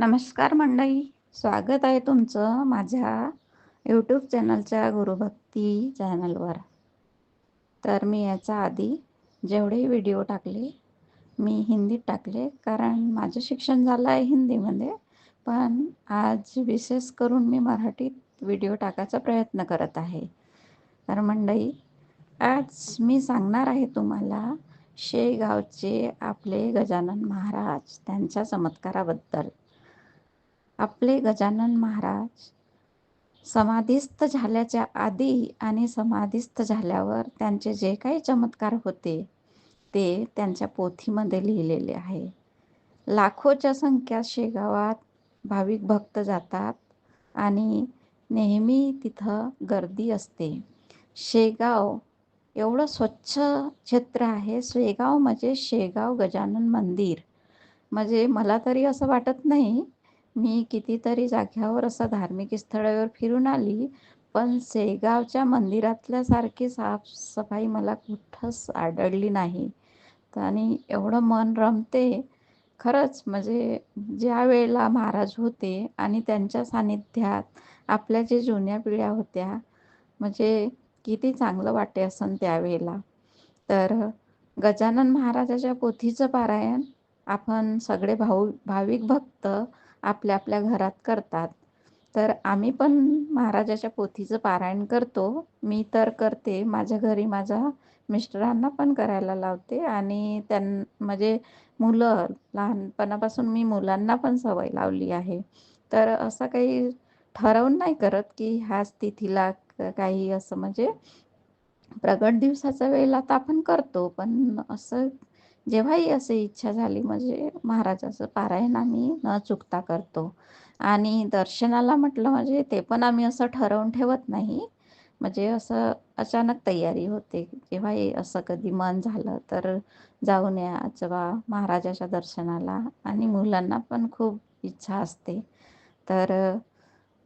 नमस्कार मंडळी स्वागत आहे तुमचं माझ्या यूट्यूब चॅनलच्या गुरुभक्ती चॅनलवर तर मी याच्या आधी जेवढे व्हिडिओ टाकले मी हिंदीत टाकले कारण माझं शिक्षण झालं आहे हिंदीमध्ये पण आज विशेष करून मी मराठीत व्हिडिओ टाकायचा प्रयत्न करत आहे. तर मंडळी आज मी सांगणार आहे तुम्हाला शेगावचे आपले गजानन महाराज त्यांच्या चमत्काराबद्दल. आपले गजानन महाराज समाधीस्थ झाल्याच्या आधी आणि समाधीस्थ झाल्यावर त्यांचे जे काही चमत्कार होते ते त्यांच्या पोथीमध्ये लिहिलेले आहे. लाखोच्या संख्या शेगावात भाविक भक्त जातात आणि नेहमी तिथं गर्दी असते. शेगाव एवढं स्वच्छ क्षेत्र आहे. शेगाव म्हणजे शेगाव गजानन मंदिर. म्हणजे मला तरी असं वाटत नाही मी कितीतरी जाग्यावर असं धार्मिक स्थळावर फिरून आली पण शेगावच्या मंदिरातल्यासारखी साफसफाई मला कुठंच आढळली नाही. आणि एवढं मन रमते. खरंच म्हणजे ज्या वेळेला महाराज होते आणि त्यांच्या सानिध्यात आपल्या जे जुन्या पिढ्या होत्या म्हणजे किती चांगलं वाटे असन त्यावेळेला. तर गजानन महाराजाच्या पोथीचं पारायण आपण सगळे भाऊ भाविक भक्त आपल्या आपल्या घरात करतात. तर आम्ही पण महाराजाच्या पोथीचं पारायण करतो. मी तर करते. माझ्या घरी माझ्या मिस्टरांना पण करायला लावते. आणि त्यां म्हणजे मुलं लहानपणापासून मी मुलांना पण सवय लावली आहे. तर असं काही ठरवून नाही करत की ह्याच तिथीला काही असं म्हणजे प्रगट दिवसाचा वेळेला तर आपण करतो. पण असं जेव्हाही असे इच्छा झाली म्हणजे महाराजाचं पारायण आम्ही न चुकता करतो. आणि दर्शनाला म्हटलं म्हणजे ते पण आम्ही असं ठरवून ठेवत नाही. म्हणजे असं अचानक तयारी होते. जेव्हाही असं कधी मन झालं तर जाऊन या अचवा महाराजाच्या दर्शनाला. आणि मुलांना पण खूप इच्छा असते. तर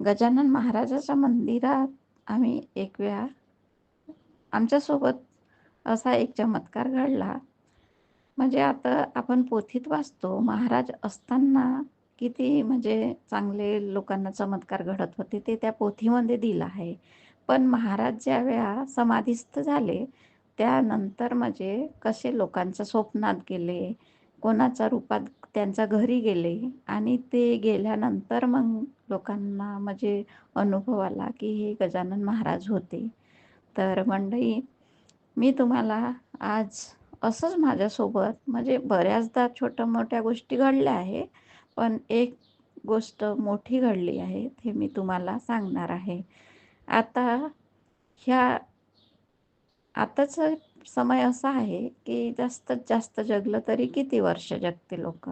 गजानन महाराजाच्या मंदिरात आम्ही एक वेळा आमच्यासोबत असा एक चमत्कार घडला. म्हणजे आता आपण पोथीत वाचतो महाराज असताना किती म्हणजे चांगले लोकांना चमत्कार घडत होते ते त्या पोथीमध्ये दिलं आहे. पण महाराज ज्या वेळा समाधीस्थ झाले त्यानंतर म्हणजे कसे लोकांच्या स्वप्नात गेले कोणाच्या रूपात त्यांच्या घरी गेले आणि ते गेल्यानंतर मग लोकांना म्हणजे अनुभव आला की हे गजानन महाराज होते. तर मंडळी मी तुम्हाला आज असंच माझ्यासोबत म्हणजे बऱ्याचदा छोट्या मोठ्या गोष्टी घडल्या आहे पण एक गोष्ट मोठी घडली आहे ते मी तुम्हाला सांगणार आहे. आता ह्या आताच समय असा आहे की जास्तीत जास्त जगलं तरी किती वर्ष जगते लोक?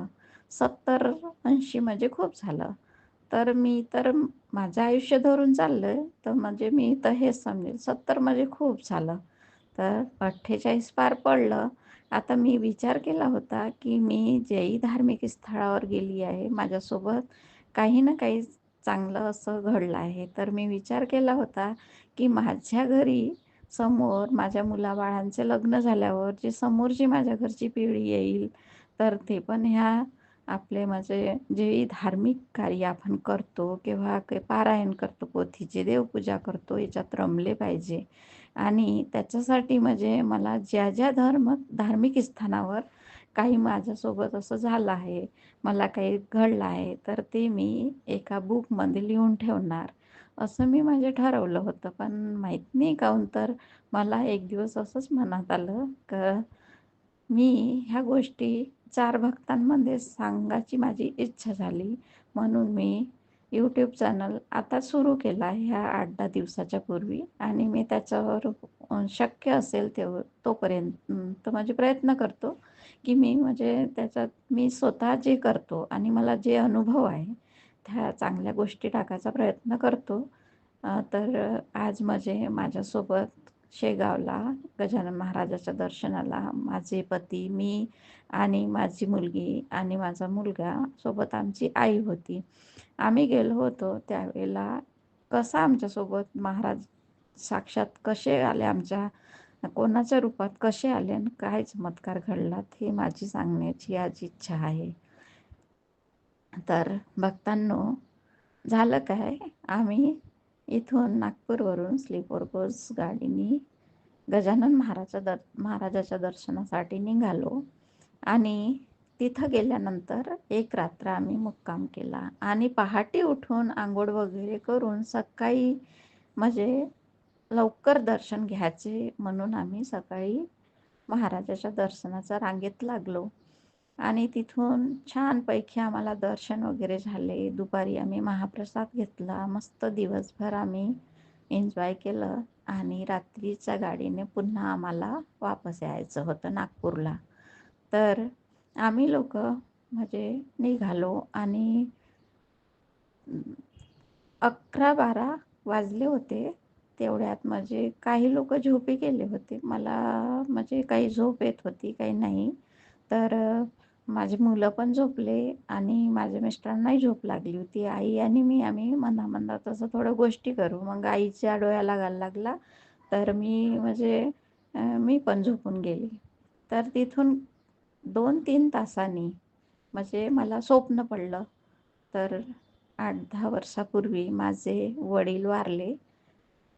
सत्तर ऐंशी म्हणजे खूप झालं. तर मी तर माझं आयुष्य धरून चाललं तर म्हणजे मी तर हेच समजेल सत्तर म्हणजे खूप झालं. तर अठ्ठेचाळीस पार पडलं. आता मी विचार केला होता की मी जेही धार्मिक स्थळावर गेली आहे. माझ्यासोबत काही ना काही चांगलं असं घडलं आहे. तर मी विचार केला होता की माझ्या घरी समोर माझ्या मुलाबाळांचे लग्न झाल्यावर जे समोरची माझ्या घरची पिढी येईल तर ते पण ह्या आपले म्हणजे जे धार्मिक कार्य आपण करतो किंवा काही पारायण करतो पोथीचे देवपूजा करतो याच्यात रमले पाहिजे. आणि त्याच्यासाठी म्हणजे मला ज्या ज्या धर्म धार्मिक स्थानावर काही माझ्यासोबत असं झालं आहे मला काही घडलं आहे तर ते मी एका बुकमध्ये लिहून ठेवणार असं मी म्हणजे ठरवलं होतं. पण माहीत नाही काऊन तर मला एक दिवस असंच मनात आलं का मी ह्या गोष्टी चार भक्तांमध्ये सांगायची माझी इच्छा झाली. म्हणून मी यूट्यूब चॅनल आता सुरू केला ह्या आठ दहा दिवसाच्या पूर्वी आणि मी त्याच्यावर शक्य असेल तेव तोपर्यंत माझे प्रयत्न करतो की मी म्हणजे त्याच्यात मी स्वतः जे करतो आणि मला जे अनुभव आहे त्या चांगल्या गोष्टी टाकायचा प्रयत्न करतो. तर आज म्हणजे माझ्यासोबत शेगावला गजानन महाराजाच्या दर्शनाला. माझे पती मी आणि माझी मुलगी आणि माझा मुलगा सोबत आमची आई होती. आम्ही गेलो होतो त्यावेळेला. कसा आमच्यासोबत महाराज साक्षात कसे आले आमच्या कोणाच्या रूपात कसे आले आणि काय चमत्कार घडलात हे माझी सांगण्याची आज इच्छा आहे. तर भक्तांनो झालं काय? आम्ही इथून नागपूरवरून स्लीपर कोच गाडीने गजानन महाराजा दर महाराजाच्या दर्शनासाठी निघालो. आणि तिथं गेल्यानंतर एक रात्र आम्ही मुक्काम केला. आणि पहाटे उठून आंघोळ वगैरे करून सकाळी म्हणजे लवकर दर्शन घ्यायचे म्हणून आम्ही सकाळी महाराजाच्या दर्शनाचा रांगेत लागलो. आणि तिथून छानपैकी आम्हाला दर्शन वगैरे झाले. दुपारी आम्ही महाप्रसाद घेतला. मस्त दिवसभर आम्ही एन्जॉय केलं आणि रात्रीच्या गाडीने पुन्हा आम्हाला वापस यायचं होतं नागपूरला. तर आम्ही लोक म्हणजे निघालो आणि अकरा बारा वाजले होते. तेवढ्यात म्हणजे काही लोक झोपी गेले होते. मला म्हणजे काही झोप येत होती काही नाही. तर माझी मुलं पण झोपले आणि माझ्या मिस्टरांनाही झोप लागली होती. आई आणि मी आम्ही मना मना तसं थोडं गोष्टी करू. मग आईच्या डोळ्याला लागायला लागला. तर मी म्हणजे मी पण झोपून गेली. तर तिथून दोन तीन तासांनी म्हणजे मला स्वप्न पडलं. तर आठ दहा वर्षापूर्वी माझे वडील वारले.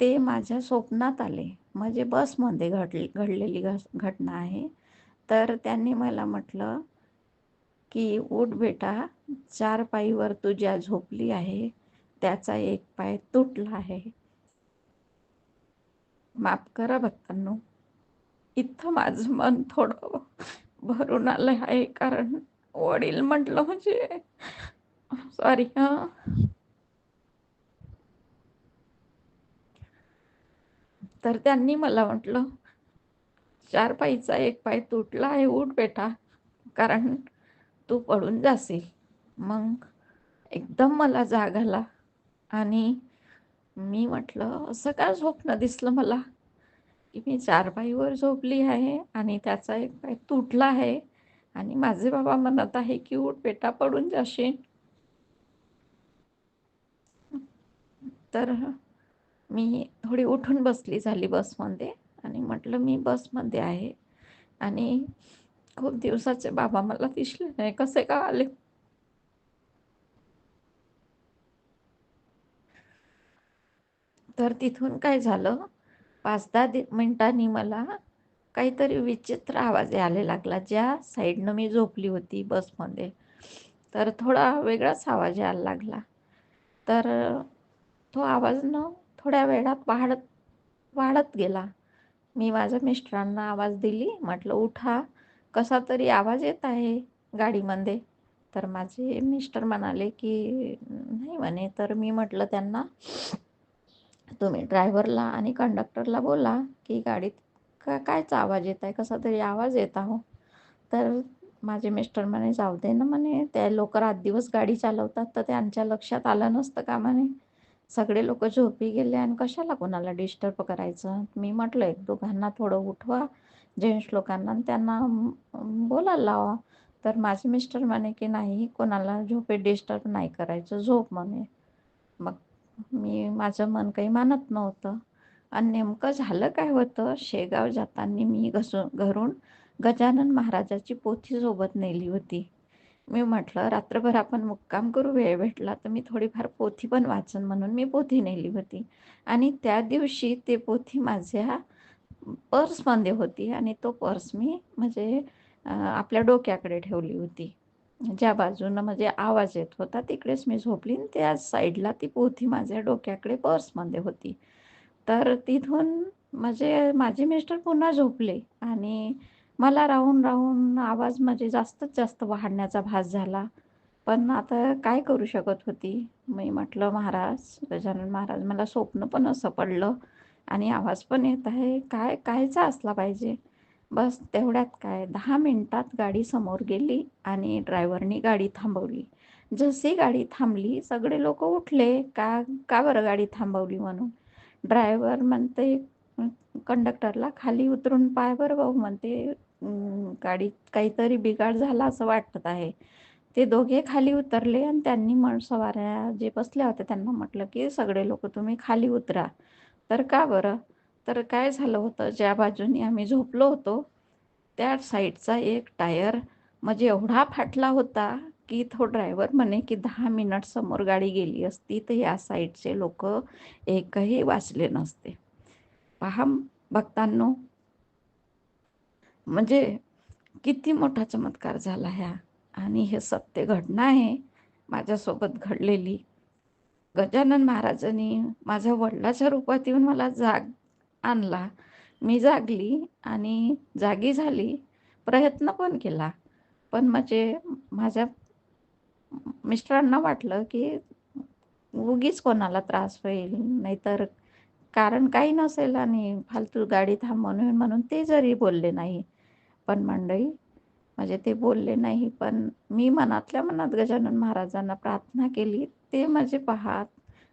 ते माझ्या स्वप्नात आले. म्हणजे बसमध्ये घडले घडलेली घ घटना आहे. तर त्यांनी मला म्हटलं की उठ बेटा चार पायीवर तू ज्या झोपली आहे त्याचा एक पाय तुटला आहे. माफ करा भक्तांनो इथं माझं मन थोडं भरून आलं आहे कारण वडील म्हटलं म्हणजे सॉरी हा. तर त्यांनी मला म्हटलं चार पायीचा एक पाय तुटला आहे उठ बेटा. कारण तू पडून जाशील. मग एकदम मला जाग आला आणि मी म्हटलं असं का झोपणं दिसलं मला? की मी चारपाईवर झोपली आहे आणि त्याचा एक पाय तुटला आहे आणि माझे बाबा म्हणत आहे की उठ बेटा पडून जाशील. तर मी थोडी उठून बसली झाली बसमध्ये आणि म्हटलं मी बसमध्ये आहे आणि खूप दिवसाचे बाबा मला दिसले नाही कसे का आले तर तिथून काय झालं पाच दहा मिनिटांनी मिनटांनी मला काहीतरी विचित्र आवाज यायला लागला ज्या साईडनं मी झोपली होती बसमध्ये तर थोडा वेगळाच आवाज यायला लागला तर तो आवाज न थोड्या वेळात वाढत वाढत गेला मी माझ्या मिस्टरांना आवाज दिली म्हटलं उठा कसा तरी आवाज येत आहे गाडीमध्ये. तर माझे मिस्टर म्हणाले की नाही म्हणे तर मी म्हटलं त्यांना तुम्ही ड्रायव्हरला आणि कंडक्टरला बोला की गाडीत का कायचा आवाज येत आहे? कसा तरी आवाज येत आहो तर माझे मिस्टर म्हणे जाऊ दे ना म्हणे त्या लोक रात दिवस गाडी चालवतात तर त्यांच्या लक्षात आलं नसतं का म्हणे? सगळे लोक झोपी गेले आणि कशाला कोणाला डिस्टर्ब करायचं? मी म्हटलं एक दोघांना थोडं उठवा जेंट्स लोकांना त्यांना बोलायला लावा. तर माझे मिस्टर म्हणे की नाही कोणाला झोपे डिस्टर्ब नाही करायचं झोप म्हणे. मग मी माझं मन काही मानत नव्हतं. आणि नेमकं झालं काय होतं शेगाव जाताना मी घसून घरून गजानन महाराजाची पोथी सोबत नेली होती. मी म्हटलं रात्रभर आपण मुक्काम करू वेळ भेटला तर मी थोडीफार पोथी पण वाचन म्हणून मी पोथी नेली होती. आणि त्या दिवशी ते पोथी माझ्या पर्समध्ये होती आणि तो पर्स मी म्हणजे आपल्या डोक्याकडे ठेवली होती. ज्या बाजूनं म्हणजे आवाज येत होता तिकडेच मी झोपली त्या साईडला ती पोथी माझ्या डोक्याकडे पर्समध्ये होती. तर तिथून म्हणजे माझे मिस्टर पुन्हा झोपले आणि मला राहून राहून आवाज म्हणजे जास्तच जास्त वाढण्याचा भास झाला. पण आता काय करू शकत होती? मी म्हटलं महाराज गजानन महाराज मला स्वप्न पण असं पडलं आणि आवाज पण येत आहे. काय कायचा असला पाहिजे? बस तेवढ्यात काय? दहा मिनटात गाडी समोर गेली आणि ड्रायव्हरनी गाडी थांबवली. जशी गाडी थांबली सगळे लोक उठले. का का बरं गाडी थांबवली म्हणून? ड्रायव्हर म्हणते कंडक्टरला खाली उतरून पाय बरं भाऊ म्हणते. गाडीत काहीतरी बिघाड झाला असं वाटत आहे. ते दोघे खाली उतरले आणि त्यांनी मन सवाऱ्या जे बसल्या होत्या त्यांना म्हटलं की सगळे लोक तुम्ही खाली उतरा. तर का बरं? तर काय झालं होतं? ज्या बाजूनी आम्ही झोपलो होतो त्या साईडचा एक टायर म्हणजे एवढा फाटला होता की तो ड्रायव्हर म्हणे की दहा मिनिट समोर गाडी गेली असती तर या साईडचे लोक एकही वाचले नसते. पहा भक्तांनो म्हणजे किती मोठा चमत्कार झाला ह्या. आणि हे सत्य घटना आहे. माझ्यासोबत घडलेली गजानन महाराजांनी माझ्या वडिलाच्या रूपात येऊन मला जाग आणला. मी जागली आणि जागी झाली प्रयत्न पण केला. पण म्हणजे माझ्या मिस्टरांना वाटलं की उगीच कोणाला त्रास होईल नाहीतर कारण काही नसेल आणि फालतू गाडी थांबवून म्हणून ते जरी बोलले नाही पण मंडळी म्हणजे ते बोलले नाही पण मी मनातल्या मनात गजानन महाराजांना प्रार्थना केली. ते म्हणजे पाहात.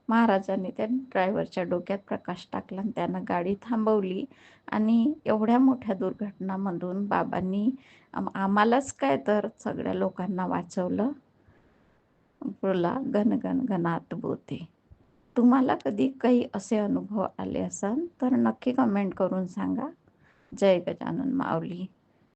महाराजांनी त्या ड्रायव्हरच्या डोक्यात प्रकाश टाकला आणि त्यानं गाडी थांबवली. आणि एवढ्या मोठ्या दुर्घटनामधून बाबांनी आम्हालाच काय तर सगळ्या लोकांना वाचवलं. बोला गण गण गणात बोते. तुम्हाला कधी काही असे अनुभव आले असाल तर नक्की कमेंट करून सांगा. जय गजानन माऊली.